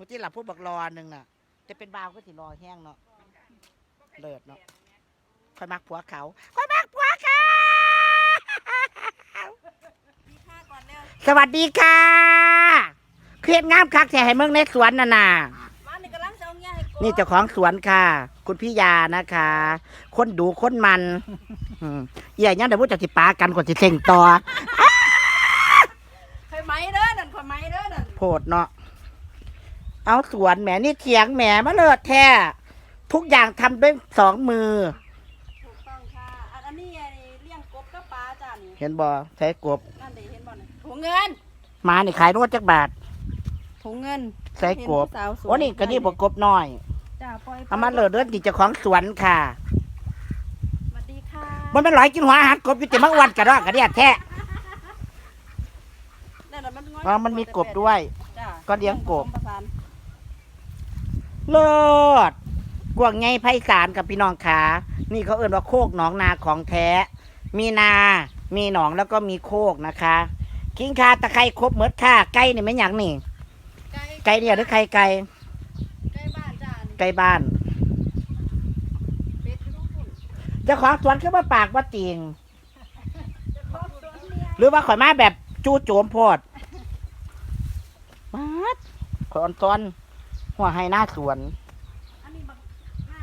มื่อที่หลับพูดบักรอหนึ่งน่ะ จะเป็นบาวก็สิรอแห้งเนาะเลิศเนาะค่อยมักผัวเขาค่อยมักผัวเขาสวัสดีค่ะเครียดงามคักแท้ให้เมืองในสวนน่ะน่ะมานี่กำลังจะเอาเงี้ยให้กูนี่เจ้าของสวนค่ะ คุณพี่ยานะคะ คนดูคนมันอืมเอี่ยยังเดี๋ยวพูดจะสิปากันก่อนสิเซ็งต่อคอยไหมเด้อนั่นคอยไหมเด้อนั่นโพดเนาะ เอาสวนแหมนี่เถียงแหมมาเลิศแท้ทุกอย่างทำด้วยสองมือ ถูกต้องค่ะ อันอันนี้ไอ้เลี้ยงกบกับปลาจ้านี่เห็นบ่ใช้กบนั่นเด้เห็นบ่น่ะถุงเงินหมานี่ขายรวดจักบาท ถุงเงินใส่กบ เห็นผู้สาวสวยโอ้นี่ก็นี่บ่กบน้อยจ้าปล่อยเอามาเลิศเลิศดิเจ้าของสวนค่ะสวัสดีค่ะมันเป็นร้อยกินหัวอาหารกบอยู่แต่มาอ้วันกระดอกกระเดียดแท้นั่นน่ะมันง้อยอ๋อมันมีกบด้วย จ้าก็เลี้ยงกบ ผสมประสาน เลิศกวางไงไพศาลกับพี่น้องขานี่เขาเอ่นว่าโคกหนองนาของแท้ มีนา มีหนองแล้วก็มีโคกนะคะคิงคาตะไคร้ครบเมดค่ะไก่นี่ไม่หยังนี่ ไก่ไก่เนี่ยหรือไข่ไก่ ไก่บ้านจ้านี่ไก่บ้าน เป็ดอยู่ตรงพุ่นเจ้าของสวนคือว่าปากว่าจริงเจ้าของสวนเนี่ยหรือว่าข่อยมาแบบจู้โจมโพดมาดข่อยอ่อนซ้อน หัวให้หน้าสวน อันนี้บักน้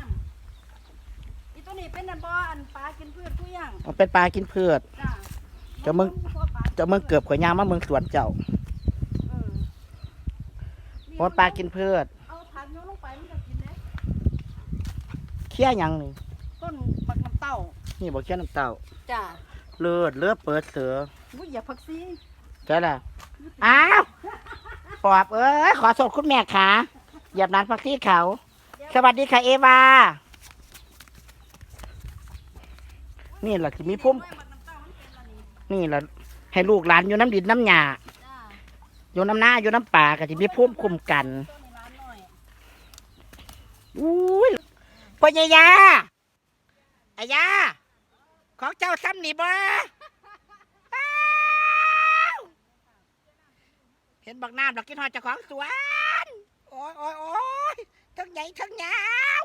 ำอีตัวนี้เป็นอันบ่อันปลากินพืชผู้ย่างมันเป็นปลากินพืช จ้าเจ้ามึง เจ้าเมืองเกือบข่อยยางมาเมืองสวนเจ้าเออเพราะปลากินพืชเอาผักโยนลงไปมันก็กินได้เคี้ยหยังนี่ต้นบักน้ำเต้านี่บอกเคี้ยน้ำเต้าจ้าเลือดเลือดเปิดเสือวุ้ยอย่าผักซีใช่ละอ้าวปอบเอ้ยขอสดคุณแม่ขา เหยียบนานพักที่เขา สวัสดีค่ะเอวา นี่แหละที่มีพุ่มบักน้ำเต้ามันเป็นอะไรนี่นี่แหละให้ลูกหลานอยู่น้ำดินน้ำหยาจ้าอยู่น้ำหน้าอยู่น้ำป่าก็จะมีพุ่มคุมกันต้นในร้านหน่อยอุ้ยพ่อใหญ่ยาอายา ของเจ้าซ้ำนี่บ่อ้าวเห็นบักน้ำเรากินหอดเจ้าของสวน โอ้ยโอ้ยโอ้ยทั้งใหญ่ทั้งยาว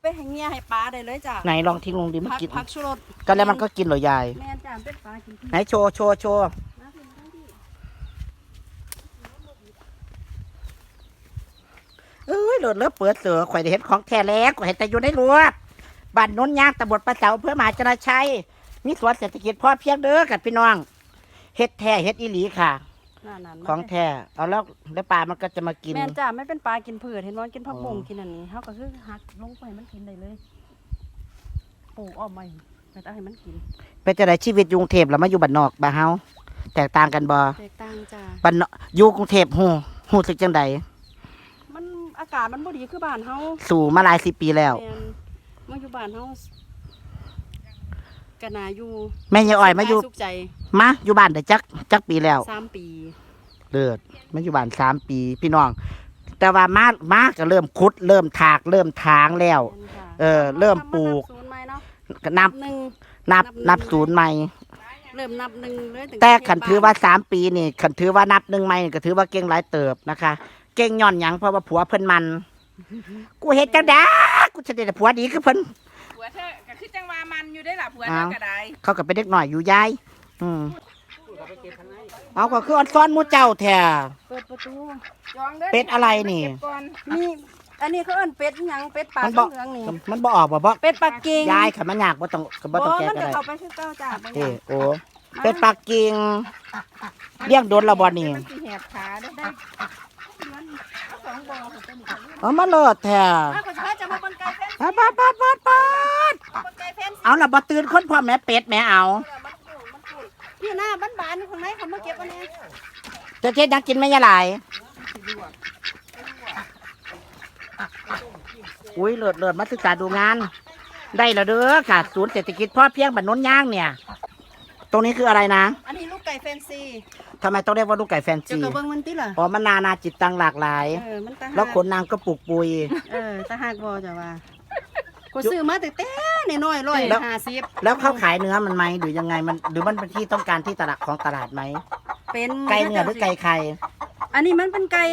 เป็นให้เงี้ยให้ปลาได้เลยจ้าไหนลองทิ้งลงดิมันผักกินผักชูรสก็แล้วมันก็กินเหรอยาย แม่นจ้าเป็นปลากินที่ไหนโชว์โชว์โชว์มาสิมาสิเอ้ยโหลดเลิศเปิดเสือข่อยได้เห็นของแท้แล้วข่อยเห็นแต่อยู่ในรั้วบ้านโน้นยางตำบลปลาเสาเพื่อมหาจนาชัยมีสวนเศรษฐกิจพ่อเพียงเด้อกับพี่น้องเฮ็ดแท้เฮ็ดอีหลีค่ะ นั่นนั่นของแท้เอาแล้วแล้วปลามันก็จะมากิน แม่นจ้าไม่เป็นปลากินพืชเห็นว่ากินผักบุ้งอ๋อกินอันนี้เขาก็คือหักลงไปมันกินได้เลยปลูกอ้อมไว้ไม่ต้องให้มันกินเป็นจะได้ชีวิตอยกรุงเทพแล้วมาอยู่บ้านนอกบ้านเฮาแตกต่างกันบ่แตกต่างจ้าบ้านนอกอยู่กรุงเทพฮู้ฮู้สึกจังใดมันอากาศมันบ่ดีคือบ้านเฮาสู่มาหลายสิบปีแล้ว แม่นมาอยู่บ้านเฮา ก็น่าอยู่แม่ยายอ้อยมาอยู่สุขใจมาอยู่บ้านได้จักจักปีแล้วสามปีเลิศมาอยู่บ้านสามปี พี่น้อง แต่ว่ามามาก็เริ่มขุด เริ่มถาก เริ่มทางแล้วแม่นค่ะเออ เริ่มปลูกนับศูนย์ใหม่เนาะก็นับหนึ่งนับนันับบหนึ่งศูนย์ใหม่เริ่มนับหนึ่งเลยถึงแต่จะเฮ็ดขันถือว่าสามปีนี่ขันถือว่านับหนึ่งใหม่นี่ก็ถือว่าเก่งหลายเติบนะคะ เก่งย่อนหยังเพราะว่าผัวเพิ่นมัน กูเฮ็ดจังได้กูจะได้ผัวดีคือเพิ่นผั วเธอก็คือจังว่ามันอยู่ได้ล่ะผัวเธออ้าวก็ได้เขาก็เป็นเด็กหน่อยอยู่ยายอืมเอาก็คือออนซ้อนหมูเจ้าแท้เปิดประตู จองด้อเป็ดอะไรนี่ เก็บก่อนนี่อันนี้เขาเอิ้นเป็ดหยังเป็ดปลามันบ่ เหลืองๆนี่มันบ่ออกบ่บ่เป็ดปักกิ่งยายขันมันยากบ่ต้องก็บ่บ่ต้องแก้มันก็จะได้เข้าไปคือเก้าจ้าบ่เอ้ยังโอ้เป็นปักกิ่งเลี้ยงโดนและบ่นี่มันสิแหบขาเด้อได้สองบ่อของตัวนี้ค่ะเอามาโลดแท้ ถ้าก็จะจะมาบนไก่แฟน ปาดปาดปาดปาดปาดบนไก่แฟนเอาละบ่ตื่นคนพ่อแม่เป็ดแม่เอามันปูมันปูพี่หน้าบ้านบานๆอยู่ข้างในเขามาเก็บอันนี้จะเฮ็ดหยังกินแม่ยายหลายอุ้ยเลิศเลิศมาศึกษาดูงาน ได้แล้วเด้อค่ะ ศูนย์เศรษฐกิจพ่อเพียงบ้านนนย่างเนี่ย ตรงนี้คืออะไรนะอันนี้ลูกไก่แฟนซีทำไมต้องเรียกว่าลูกไก่แฟนเจ้าซีกระเบื้องมันติล่ะอ๋อมันนานาจิตตังหลากหลาย เออมันตาหักแล้วขนนางก็ปลูกปุยเออตาหักบ่จะว่า กูซื้อมาแต่แต่น้อยๆร้อยแล้ว ห้าสิบแล้วเขาขายเนื้อมันไหมหรือยังไงมันหรือมันเป็นที่ต้องการที่ตลาดของตลาดไหมเป็นไก่เนื้อหรือไก่ไข่อันนี้มันเป็นไก่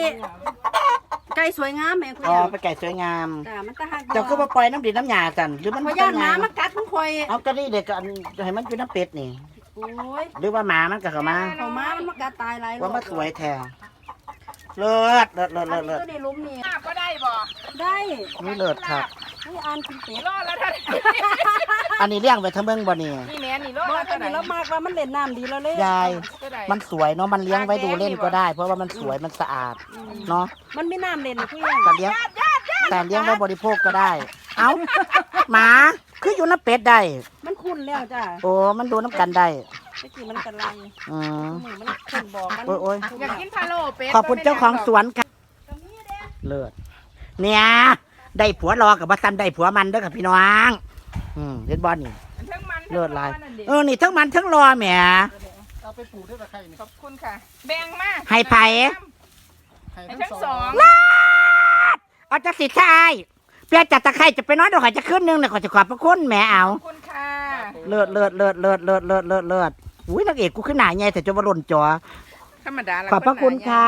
ไก่สวยงามแม่คุณอ๋อย่าเป็นไก่สวยงาม จ้ามันตะหักเจ้าก็มาปล่อยน้ำดินน้ำหยากัน หรือมันพเป็นยานหไงมามากัดของข่อยเอาก็นี่เด็กก็อันให้มันเป็นน้ำเป็ดนี่ โอ้ยหรือว่าหมามันก็เข้ามาเขามามันมากัดตายหลายรอบว่ามันสวยแท้เลิศเลิศเลิศอัเลินศนี้เลิศก็ได้ล้มนี่หน้าก็ได้บ่ได้นี่เลิศครับ ให้อ่านกินเป็ดรอดแล้วท่านอันนี้เลี้ยงไว้ทั้งเมืองบ่นี่นี่แม่นี่รอดบ่แล้วอัตัวนไหนนี้เรามากว่ามันเล่นน้ำดีแล้วเลยยายตัวไหนมันสวยเนาะมันเลี้ยงไว้ดูเล่นก็ได้ เพราะว่ามันสวยมันสะอาดเนาะมันไม่น้ำเล่นคุณย่าแต่เลี้ยงแต่เลี้ยงไว้บริโภคก็ได้ เอ้าหมาคืออยู่น้ำเป็ดได้มันคุ้นแล้วจ้าโอ้มันดูน้ำกันได้ตะกี้มันกันไรอืม มือมันคุ้นบอกกันโอ้ยโอ้ย อยากกินพะโล้เป็ดขอบคุณเจ้าของสวนค่ะเลิศเนี่ย ได้ผัวรอกับว่าซันได้ผัวมันเด้อกับพี่น้องอืมเล่นบอลนี่ทั้งมันเลิศลาย นั่นดิเออนี่ทั้งมันทั้งรอแหม เอาไปปลูกด้วยตะไคร้นี่ขอบคุณค่ะ แบ่งมาให้ไผให้ให้ทั้ทั้งงสสอองงเอาจะสิชายเปียจัดตะไคร้จะไปนอนเดี๋ยวขอยจะขึ้นนึงเดี๋ยวขอยจะขอบพระคุณแหมเอา ขอบคุณค่ะเลิศเลิศเลิศเลิศเลิศเลิศเลิศเลิศอุ้ยนางเอกกูขึ้นหนาใหญ่แต่จะมาหล่นจอ ธรรมดาละขอบพระคุณค่ะ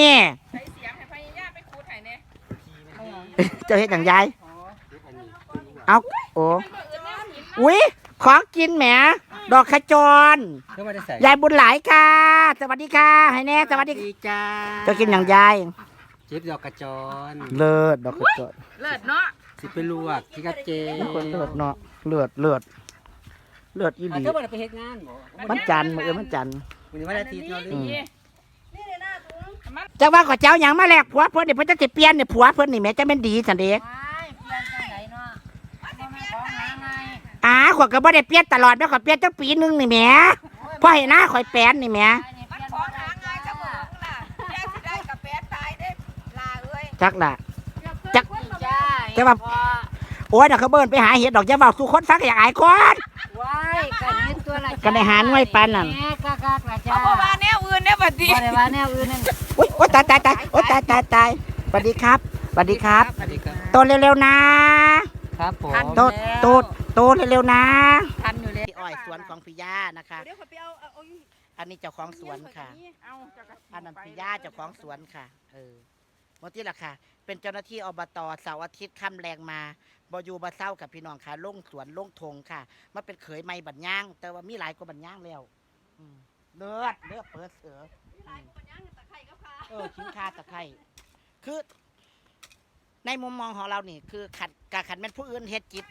นี่ ใช้เสียงให้พยายามไปคูดให้เนี่ย เจ้าเฮ็ดอย่างยายเอาโอ้อุ้ยของกินแหมดอกขจรเพื่อมาได้ใส่ยายบุญหลายค่ะ สวัสดีค่ะให้แน่สวัสดีจ้าเจะกินอย่างยายเจ็บดอกกระจรเลิศดอกขจรเลิศเนาะสิไปลวกที่กระเจคนเลิศเนาะเลิศเลิศเลิศอีหลีเธอบ่ได้ไปเฮ็ดงานบ่มันจันทร์มือเออมันจันทร์ วันนี้วันอาทิตย์เนาะอืม นี่นี่เลยหน้าถุง มันจังว่าขอเจ้าหยังมาแลกผัวเพิ่นนี่เพิ่นจะสิเปลี่ยนนี่ผัวเพิ่นนี่แหม่จะเป็นดีสันเด้ไม่เปลี่ยนจังไหนเนาะมันไม่ของหาไงอ่าข่อยก็บ่ได้เปลี่ยนตลอดแม่ข่อยเปลี่ยนจังปีหนึงนี่แหม่พอเห็นหน้าข่อยแปลนนี่แหม่มันของหาง่ายจังหวะล่ะแย่สิได้กับแป๊ดตายได้ลาเอ้ยจักล่ะ จัก จ้าแต่ว่า โอ้ยเดี๋ยวเขาเบิ่นไปหาเห็ดดอกอย่าเว้าสู่คนฟังอยากอายคนว้ายกันเห็น ตัวละก็ได้หาหน่วยปานนั่น แม่กากากละจ้าเอาบ่ว่าแนวอื่นแนวบัดนี้บ่ได้ว่าแนวอื่นนั่นอุ้ยโอ้ยตายตายตายโอ้ยตายตายตายสวัสดีครับสวัสดีครับ สวัสดีครับ โตเร็วๆนะ ครับผม โตโตโตเร็วๆนะทันอยู่แล้วพี่อ้อยสวนของพี่ย่านะคะ เดี๋ยวขอไปเอาเอาเอาอันนี้เจ้าของสวนค่ะ เอาเจ้าก็อันนั้นพี่ย่าเจ้าของสวนค่ะ เออ เมื่อที่ละค่ะ เป็นเจ้าหน้าที่อบตเสาร์อาทิตย์ค่ำแรงมาบอยู่บาเศร้ากับพี่น้องค่ะลงสวนลงทงค่ะ มาเป็นเขยไม่บัดย่าง แต่ว่ามีหลายกว่าบัดย่างแล้วอืมเลือดเลือดเปิดเสืออืมเออชิ้นคาตะไคร่คือในมุมมองของเรานี่ คือขัดกาขัดแม่นผู้อื่นเฮ็ดจิต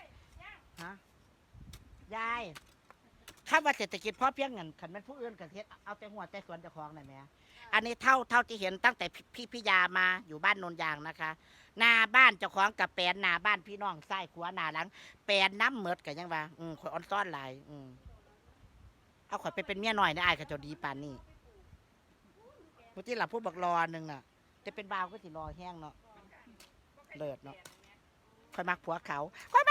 ฮะยาย คำว่าเศรษฐกิจพอเพียงเงินขันแม่นผู้อื่นกับเฮ็ดเอาแต่หัวแต่สวนแต่ของนั่นแหละอันนี้เท่าเท่าที่เห็นตั้งแต่พี่พี่พิยามาอยู่บ้านโนนยางนะคะหน้าบ้านเจ้าของกับแปลนหน้าบ้านพี่น้องซ้ายขวาหน้าหลังแปลนน้ำเหมิดกันยังว่าอืมข่อยอ่อนซ้อนหลายอืมเอาข่อยไปเป็นเมียหน่อยนะอายกับเจ้าดีปานนี่ผู้ที่หลับผู้บักรอหนึ่งน่ะจะเป็นบ่าวก็สิรอแห้งเนาะเลิศเนาะข่อยมักผัวเขาข่อย